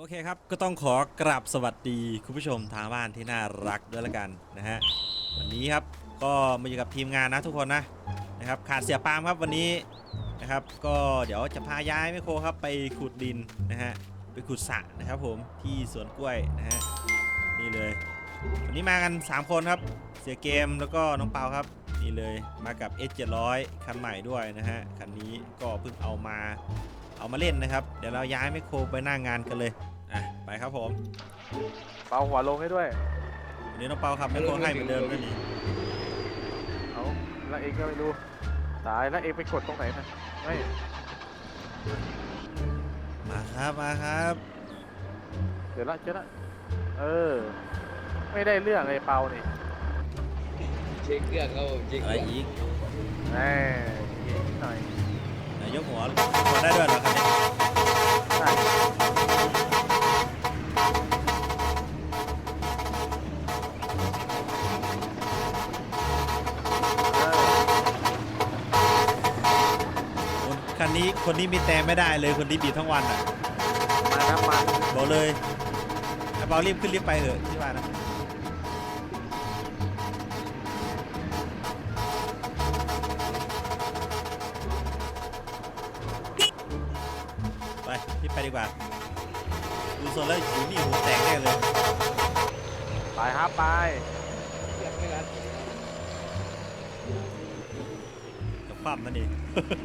โอเคครับ ก็ต้องขอกราบสวัสดีคุณผู้ชมทางบ้านที่น่ารักด้วยละกันนะฮะวันนี้ครับก็มาอยู่กับทีมงานนะทุกคนนะนะครับขาดเสียปาล์มครับวันนี้นะครับก็เดี๋ยวจะพาย้ายแมโครครับไปขุดดินนะฮะไปขุดสระนะครับผมที่สวนกล้วยนะฮะนี่เลยวันนี้มากัน 3 คนครับเสียเกมแล้วก็น้องเปาครับนี่เลยมากับ S700 คันใหม่ด้วยนะฮะคันนี้ก็เพิ่งเอามา เอามาเล่นนะครับ เดี๋ยวเราย้ายแมคโครไปหน้างงานกันเลยอะไปครับผมเปาหัวลงให้ด้วย วันนี้น้องเปาขับแมคโครให้เหมือนเดิมด้วยนี่เอาแล้วเองก็ไม่รู้ตายแล้วเองไปกดตรงไหนนะไม่มาครับมาครับเดี๋ยวละเจอละเออ ไม่ได้เรื่องเลยเปานี่เช็คเครื่องเขาเช็คอะไรเครื่องอีก แหมนิดหน่อยนา ยกหัวหัวได้ด้วยเหรอครับเนี่ยใช่คนคันนี้คนนี้มีแต่ไม่ได้เลยคนนี้บีบทั้งวันอะมาน้ำมันบอกเลยไอ้เปารีบขึ้นรีบไปเถอะที่ว่านะ ครับไปเครื่องไม่รัดกับความนั่นเอง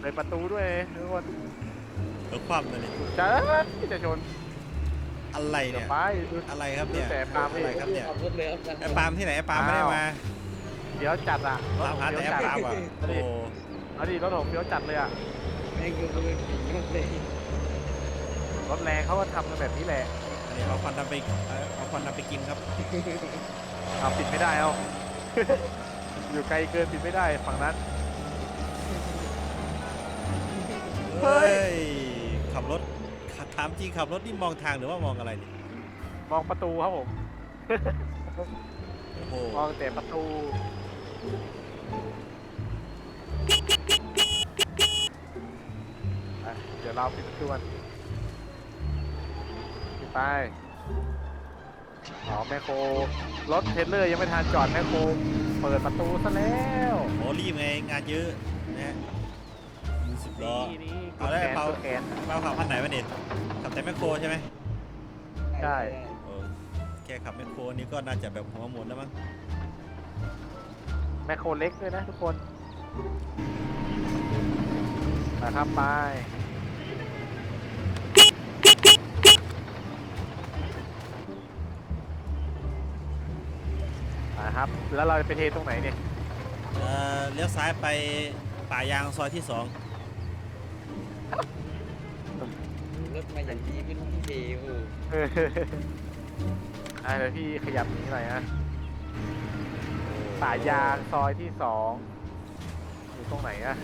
เปิดประตูด้วยทุกคนกับความนั่นเองจะจะชนอะไรเดี๋ยเนี่วย ไปดู อะไรครับเนี่ยแต่ปาล์มอะไรครับเนี่ยขับรถเลยครับไอ้ปาล์มที่ไหนไอ้ปาล์มไม่ได้มาเดี๋ยวจัดอะรถตามผมหาแต่เดี๋ยวไอ้จัดปาล์มอะโอ้โหเอาดิรถผมเดี๋ยวจัดเลยอะไม่คือเขาเป็นผีรถเลยรถแรงเขาก็ทำกันแบบนี้แหละอันนี้ เอาควันดำไปเอาเอาควันดำไปกินครับเอาปิดไม่ได้เอา อยู่ไกลเกินปิดไม่ได้ฝั่งนั้น เฮ้เฮ้ยยขับรถขับถามจริงขับรถนี่มองทางหรือว่ามองอะไรเนี่ยมองประตูครับผม โอ้โหมองแต่ประตู อะเดี๋ยวเราปิดประตูกันปิด ไปอ๋อแมคโครรถเทรลเลอร์ยังไม่ทันจอดแมคโครเปิดประตูซะแล้วโอ้รีบไงงานเยอะนะฮะสิบล้อ นี่นี่กเอาดได้แขนเปากดแขน เราขับคันไหนวะเนี่ยขับแต่แมคโครใช่ไหมใช่ โอ้แค่ขับแมคโครนี่ก็น่าจะแบบหัวหมุนแล้วมั้งแมคโครเล็กด้วยนะทุกคนนะครับไป นะครับ แล้วเราจะไปเทตรงไหนเนี่ยเอ่อเลี้ยวซ้ายไปป่ายางซอยที่สองรถมาอย่างนี้เป็นเทโอ้เอออะเดี๋ยวพี่ขยับหนี้หน่อยนะป่ายางซอยที่สองอยู่ตรงไหนอะ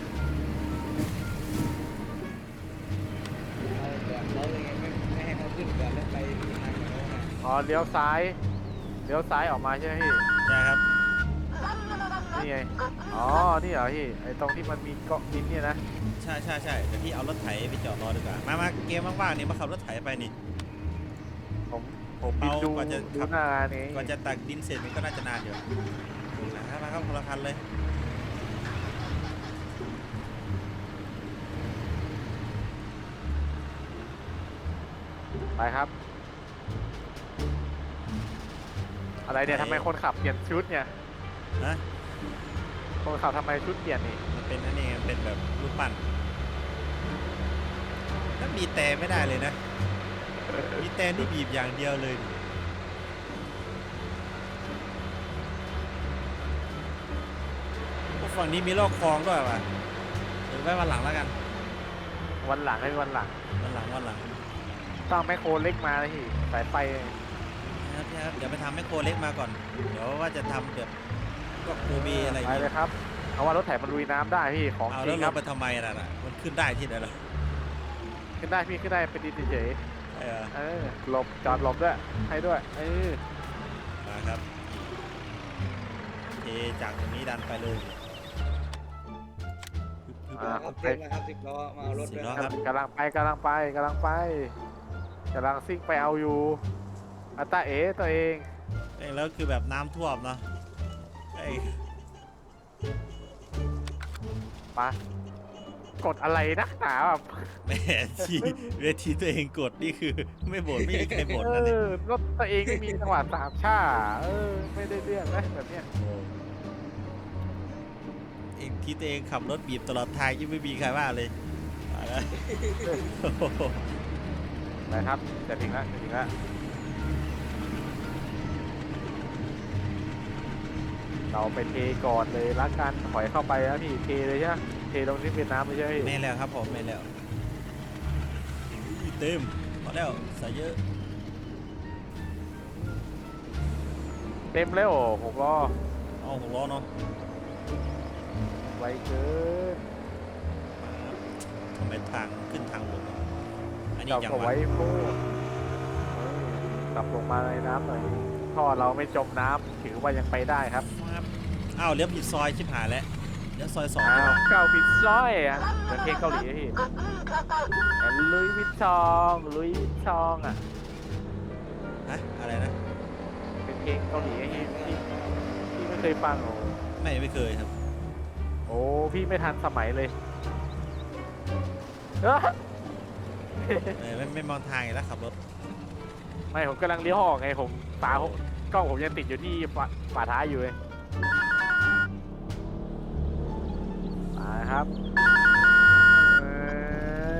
เอาก่อนเราเลยไงไม่ไม่ให้เขาขึ้นก่อนแล้วไปทางเขาไงอ๋อเลี้ยวซ้ายเลี้ยวซ้ายออกมาใช่ไหมพี่ ใช่ครับนี่ไง อ๋อ นี่เหรอพี่ ไอตรงที่มันมีเกาะดินเนี่ยนะ ใช่ใช่ใช่เดี๋ยวพี่เอารถไถไปจอดรอดีกว่า มามาเกมว่างๆนี่มาขับรถไถไปนี่ ผมผมบินดูเอากว่าจะดูขับ หน้างานนี้ก่อนจะตักดินเสร็จมันก็น่าจะนานอยู่นะครับมาครับคนละคันเลย ไปครับ อะไรเนี่ยทำไมคนขับเปลี่ยนชุดเนี่ยนะคนขับทำไมชุดเปลี่ยนนี่มันเป็นอันนี้ไงมันเป็นแบบรูปปั้นถ้ามีแต่ไม่ได้เลยนะ มีแต่นี่บีบอย่างเดียวเลยดิพวกฝั่งนี้มีลอกคลองด้วยว่ะเดี๋ยวไว้วันหลังแล้วกัน วันหลังให้วันหลังวันหลังวันหลัง ต้องแมคโครเล็กมาเลยพี่สายไฟ นะครับพี่ครับเดี๋ยวไปทำแมคโครเล็กมาก่อน เดี๋ยวว่าจะทำแบบก็โกบีอะไรอย่างไปเงี้ย เลยครับเอาว่ารถไถมันลุยน้ำได้พี่ของเอาจแล้ริวงคเรารับไปทำไมล่ะน่ะมันขึ้นได้ที่ไหนล่ะขึ้นได้พี่ขึ้นได้เป็นดินเฉยเออๆเออหลบจอดหลบด้วยให้ด้วยเออมาครับเทจากตรงนี้ดันไปเลยปึ๊บปึ๊บครับเต็มแล้วครับสิบล้อมาเอารถด้วยสิบล้อนะครับกำลังไปกำลังไปกำลังไปใจกำลังซิ่งไปเอาอยู่ อัตตาเอตัวเอง เองแล้วคือแบบน้ำท่วมเนาะไอ้ปะกดอะไรนักหนาแบบแหมที่เวทีตัวเองกดนี่คือ ไม่บ่นไม่มีใครบ่นเอนะเนี่ยอรถตัวเองไม่มีจังหวะสามชาเออ ไม่ได้เรื่องนะแบบเนี้ยเองที่ตัวเองขับรถบีบตลอดทางยังไม่มีใครว่าเลยตายแล้วโอ้โหไปครับจะถึงแล้วจะถึงแล้ว เราไปเทก่อนเลยละกันถอยเข้าไปนะพี่เทเลยใช่ไหมเทตรงที่เป็นน้ำเลยใช่ไหมพี่ไม่แล้วครับผมไม่แล้วอุ้ยเต็มพอแล้วใส่เยอะเต็มแล้วหกล้อเอาหกล้อเนาะไวเกินทำไมทางขึ้นทางลงอะอันนี้เรายังก็วะไว้โพูดกลับลงมาในน้ำหน่อยท่อเราไม่จมน้ำถือว่ายังไปได้ครับครับ อ้าวเลี้ยวผิดซอยชิบหายแล้วเลี้ยวซอยสองอ้าวเก้าปิดซอยอะเหมือนเพลงเกาหลีอะพี่แต่ลุยวิตซอง ลุยวิตซองอะ ฮะอะไรนะเป็นเพลงเกาหลีไอ้ที่ที่พี่ไม่เคยฟังโอ้ไม่ไม่เคยครับโอ้พี่ไม่ทันสมัยเลยเอ้อเออไม่ไม่มองทางอีกแล้วขับรถไม่ผมกำลังเลี้ยวออกไงผมตาผมกล้องผมยังติดอยู่ที่ฝาฝาท้ายอยู่เลย มาครับเอ่อ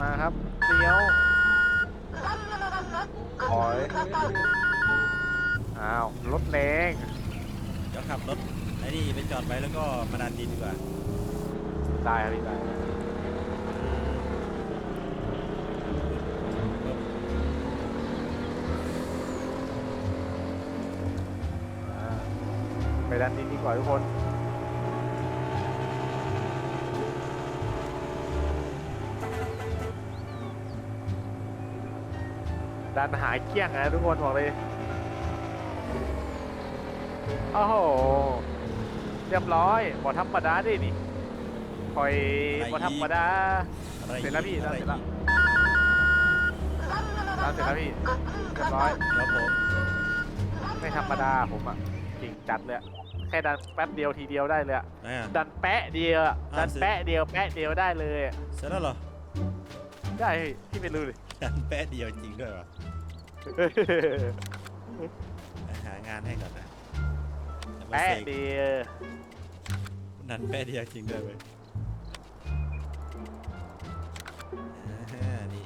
มาครับเลี้ยวถอยอ้าวรถแรงเดี๋ยวขับรถไอ้นี่ไปจอดไว้แล้วก็มาดันดินดีกว่า ได้ครับพี่ได้อ่าไปด้านนี้ดีกว่าทุกคน ดันหายเกลี้ยงนะทุกคนบอกเลยโอ้โหเรียบร้อยบอธรรมดาดินี่คอยบอธรรมดาอะไรเสร็จแล้วพี่อะไรเสร็จแล้วตามเสร็จแล้วพี่เรียบร้อยครับผมไม่ธรรมดาผมอะเก่งจัดเลยอะแค่ดันแป๊บเดียวทีเดียวได้เลยอะไหนอะดันแปะเดียวอะอ่าดันเสร็จแปะเดียวแปะเดียวได้เลยอะเสร็จแล้วเหรอได้พี่ไปรู้เลย ดันแป๊ะเดียวจริงด้วยวะไปหางานให้ก่อนนะแต่มาแปะเสกเดียวดันแป๊ะเดียวจริงด้วยเว้ยอ่านี่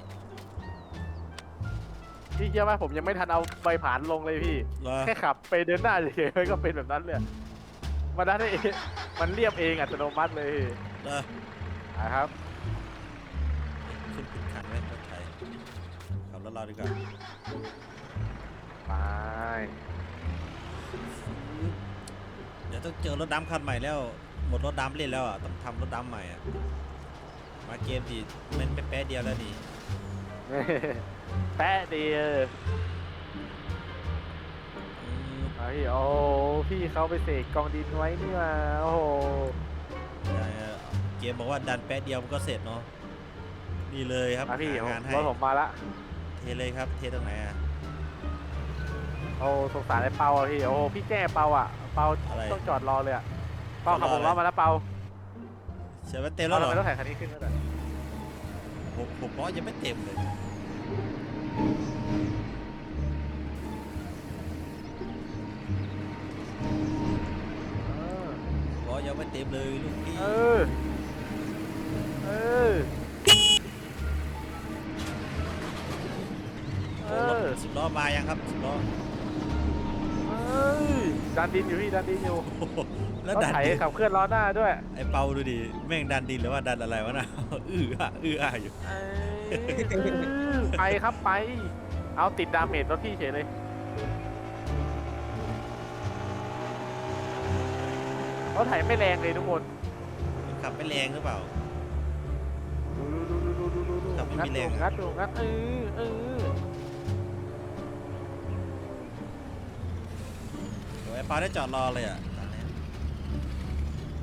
พี่เชื่อไหมผมยังไม่ทันเอาใบผ่านลงเลยพี่เหรอแค่ขับไปเดินหน้าเฉยๆมันก็เป็นแบบนั้นเลยมันได้เองมันเรียบเองอัตโนมัติเลยเหรอนะครับ ขับรถเราดีกว่าไปเดี๋ยวต้องเจอรถดำคันใหม่แล้ว หมดรถดำเล่นแล้วอะ ต้องทำรถดำใหม่อะ มาเกมดีมันไม่แป๊ะเดียวแล้วนี่ แปะเดียวอืมไอ้โอ้พี่เขาไปเสกกองดินไว้นี่มาโอ้โหได้ครับเกมบอกว่าดันแป๊ะเดียวมันก็เสร็จเนาะ นี่เลยครับมาพี่หางานให้รถผมมาละเทเลยครับ เทตรงไหนอะ โอ้สงสารไอ้เปาอะพี่โอ้พี่แก้เปาอะเปาอะไรต้องจอดรอเลยอะเปาจอดรอขับผมล้ออะไรมาแล้วเปาเสียว่าเต็มแล้เอาวเหรทำอไมต้องถ่ายคันนี้ขึ้นแล้วเนี่ยผมผมร้อยยังไม่เต็มเลยร้อยยังไม่เต็มเลยลูกพี่เออเออเอโอ้ สิบล้อมายังครับสิบล้อเอ้ยดันดินอยู่พี่ดันดินอยู่โอ้โหแล้วต้องดันไถดินขับเคลื่อนล้อหน้าด้วยไอ้เปาดูดิแม่งดันดินหรือว่าดันอะไรวะนะอื้ออะอื้ออะอยู่ เอ้ยไปครับไป เอาติดดาเมจรถพี่เฉยเลย รถไถไม่แรงเลยทุกคนมันขับไม่แรงหรือเปล่า ดูดูดูดูดูดูดูขับไม่งัดมีแรงดูอะงัดดูงัดเออเออ ปาได้จอดรอเลยอะตอนนี้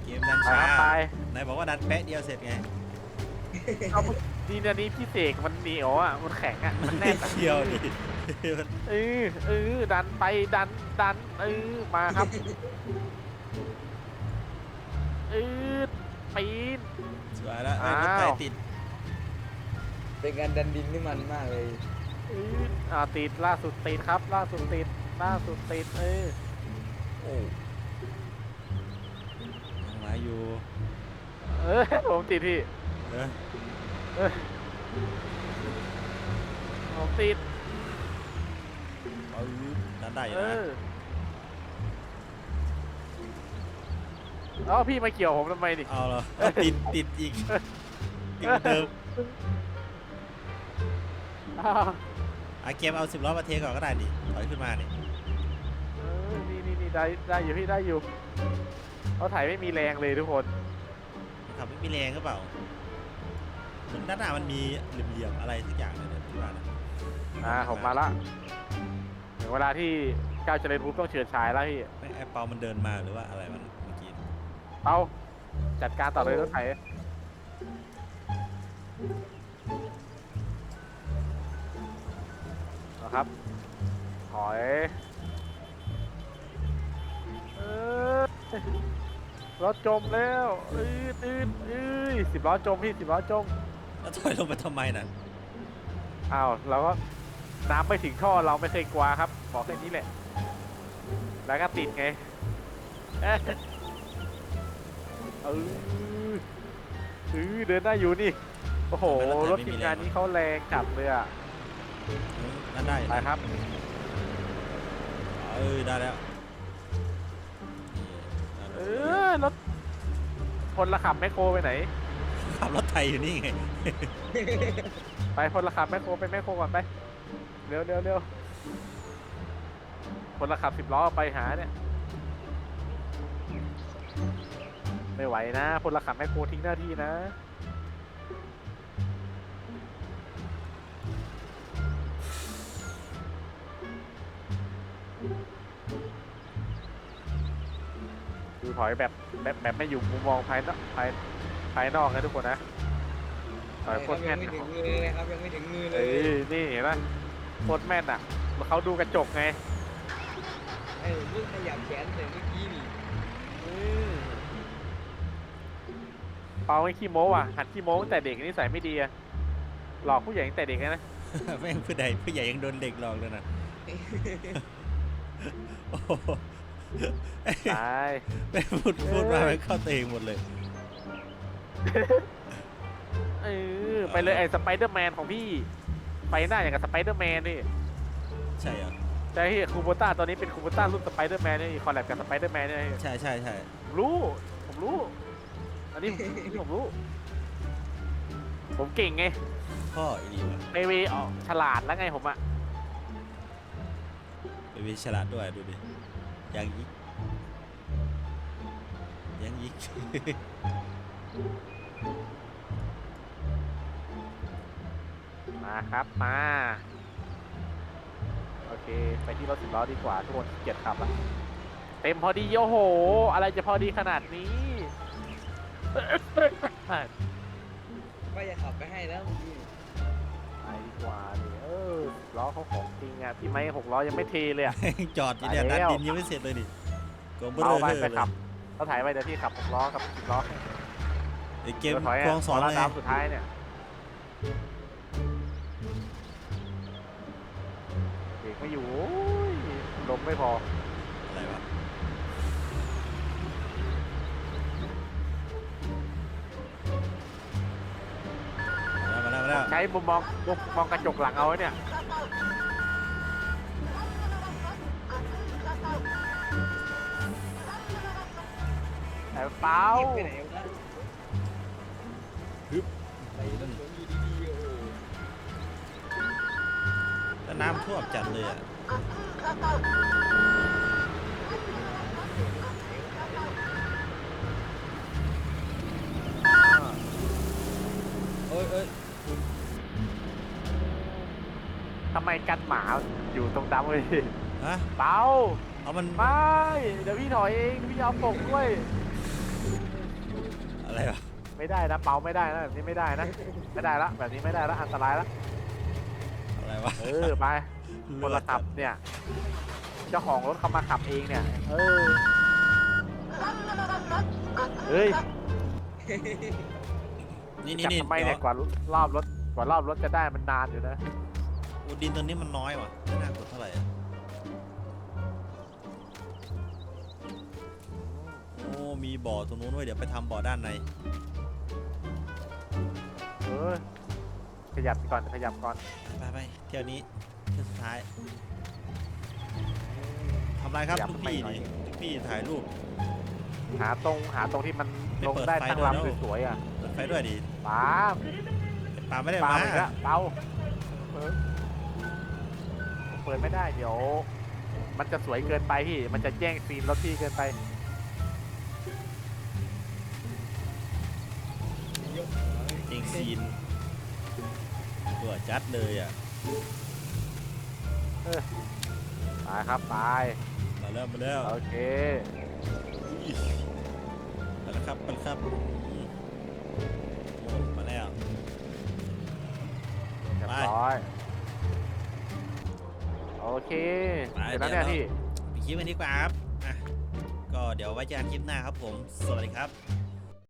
เกมดันไปช้าครับไปไหนบอกว่าดันแป๊ะเดียวเสร็จไงเอานี่อันนี้พี่เสกมันเหนียวอะ มันแข็งอะ มันแน่นอะเที่ยวดิมันเออเออดันไปดันดันเออมาครับเออปีน สวยแล้วเอ้ยรถไฟอ้าว ติดเป็นการดันดินที่มันมากเลยเอออ่าติดล่าสุดติดครับ ล่าสุดติดล่าสุดติดเออโอ้ยังมาอยู่เออผมติดพี่เออเออผมติดเอาดันได้อยู่เอนะอแล้วพี่มาเกี่ยวผมทำไมดิ เอาเหรอเอาติดติดอีกติดเหมือนเดิมอ้าวอาเกมเอาสิบล้อมาเทก่อนก็ได้ดิถอยขึ้นมานี่เออ นี่นี่นี่ได้ได้อยู่พี่ได้อยู่เขาถ่ายไม่มีแรงเลยทุกคนขับไม่มีแรงก็เปล่าเหมือนด้านหน้ามันมีเหลี่ยมๆอะไรสักอย่างเลยเนี่ยที่ว่านะอ่าผมมาละถึงเวลาที่ก้าวเจริญภูมิต้องเฉิดฉายแล้วพี่ไม่ไอเปามันเดินมาหรือว่าอะไรมันเมื่อกี้เอาจัดการต่อเลยรถไถนะครับถอยเออรถจมแล้วอืดอืดอืดสิบล้อจมพี่สิบล้อจม แล้วถอยลงไปทำไมน่ะอ้าวเราก็น้ำไม่ถึงท่อเราไม่เคยกลัวครับบอกแค่นี้แหละ แล้วก็ติดไงเอ๊ะเออเออเดินได้อยู่นี่ โอ้โห รถทีมงานนี้เขาแรงจับเลยอะ เออนั่นได้อยู่ไปนะครับ เออได้แล้ว พลขับแมคโครไปไหน ขับรถไทยอยู่นี่ไง ไปพลขับแมคโครไปแมคโครก่อนไป เร็วเร็วเร็วพลขับสิบล้อไปหาเนี่ย ไม่ไหวนะพลขับแมคโครทิ้งหน้าที่นะ ถอยแบบแบบแบบไม่อยู่มุมมองภายนอกภายภายนอกนะทุกคนนะถอยโคตรยัแม่งนไม่ถึงมือเลยนะครับยังไม่ถึงมือเลเอ้ยยนี่เห็นไหมโคตรแม่นอะเขาดูกระจกไงไอ้เพิ่งขยับแขนแต่เมื่อกี้นี่เปาไม่ขี้โม้ว่ะหัดขี้โม้ตั้งแต่เด็กนิสัยไม่ดีอะหลอกผู้ใหญ่ตั้งแต่เด็กนะแม่งผู้ใดผู้ใหญ่ยังโดนเด็กหลอกเลยนะโอ้โห ตายแม่งพูดพูดมาไม่เข้าตัวเองหมดเลย เออไปเลยไอ้สไปเดอร์แมนของพี่ ไปหน้าอย่างกับสไปเดอร์แมนนี่ใช่เหรอใช่ที่คูโบต้าตอนนี้เป็นคูโบต้ารุ่นสไปเดอร์แมนนี่คอลแลบกับสไปเดอร์แมนนี่ใช่ใช่ใช่ผมรู้ ผมรู้ อันนี้ผมอันนี้ผมรู้ ผมเก่งไงพ่ออีดีว่ะในเวออกฉลาดแล้วไงผมอะเป็นวิฉลาดด้วยดูดิ ยังยิกยังยิกมาครับมา โอเค ไปที่รถสิบล้อดีกว่า ทุกคนขี้เกียจขับละเต็มพอดีโอ้โห อะไรจะพอดีขนาดนี้ก็จะขับไปให้แล้วเมื่อกี้ไปดีกว่าดิ เออล้อเขาของจริงอะพี่ไม้หกล้อยังไม่เทเลยอะ จอดอยู่เนี่ยไปแล้ดันวดินยังไม่เสร็จเลยนี่กองเบลเอาอไปเลไปยขับเขาถ่ายไปเดี๋ยวพี่ขับหกล้อกับสิบล้อไอเกมดี๋ยวถอยควงสองล้อเลยดาวสุดท้ายเนี่ยเบรกไม่อยู่โอ้ยลมไม่พออะไรวะมาแล้วมาแล้วมาแล้วใช้มุมมองมุมมองกระจกหลังเอาไว้เนี่ย แต่เปล่าเก็บไปไหนวะไปนั่นผมอยู่ดีๆโอ้โหแล้วน้ำท่วมจัดเลยอะโอ้ยเอ้ยทำไมกันหมาอยู่ตรงดำเลยฮะเปล่าเอามัน ไม่เดี๋ยวพี่ถอยเองเดี๋ยวพี่เอาปกด้วย อะไรวะไม่ได้นะเปาไม่ได้นะแบบนี้ไม่ได้นะ ไม่ได้ละแบบนี้ไม่ได้ละอันตรายละอะไรวะเออไปคนละขับเนี่ยเจ้าของรถเขามาขับเองเนี่ย เออเฮ้ยนี่นี่จับนี่ทำไมเดี๋เนี่ยยวกว่ารอบรถกว่ารอบรถจะได้มันนานอยู่นะโอ้ดินตัวนี้มันน้อยว่ะไม่น่ากดเท่าไหร่อะ มีบ่อตรงนู้นด้วยเดี๋ยวไปทำบ่อด้านในเออขยับก่อนขยับก่อนไปไปเที่ยวนี้เที่ยวสุดท้ายทำไรครับขยับลูกไปพี่หน่อยนี่ลูกพี่ถ่ายรูป หาตรงหาตรงที่มันไม่ลงเปิดได้ไฟตั้งด้วยเนอะ ลำสวยๆอะเปิดไฟด้วยดิป้าปาไม่ได้เปามาอีกแล้วเปาเปิดเปิดไม่ได้เดี๋ยว มันจะสวยเกินไปพี่มันจะแย่งซีนรถพี่เกินไป ซีนตัวจัดเลยอะไปครับไปมาแล้วมาแล้วโอเคมาแล้วครับมาแล้วครับอืมโอ้มาแล้วเรียบไปร้อยโอเคไปเสร็จแล้วเนี่ยเดี๋ยวพี่ไปคลิปกันดีกว่าครับอะก็เดี๋ยวไว้เจอกันคลิปหน้าครับผม สวัสดีครับ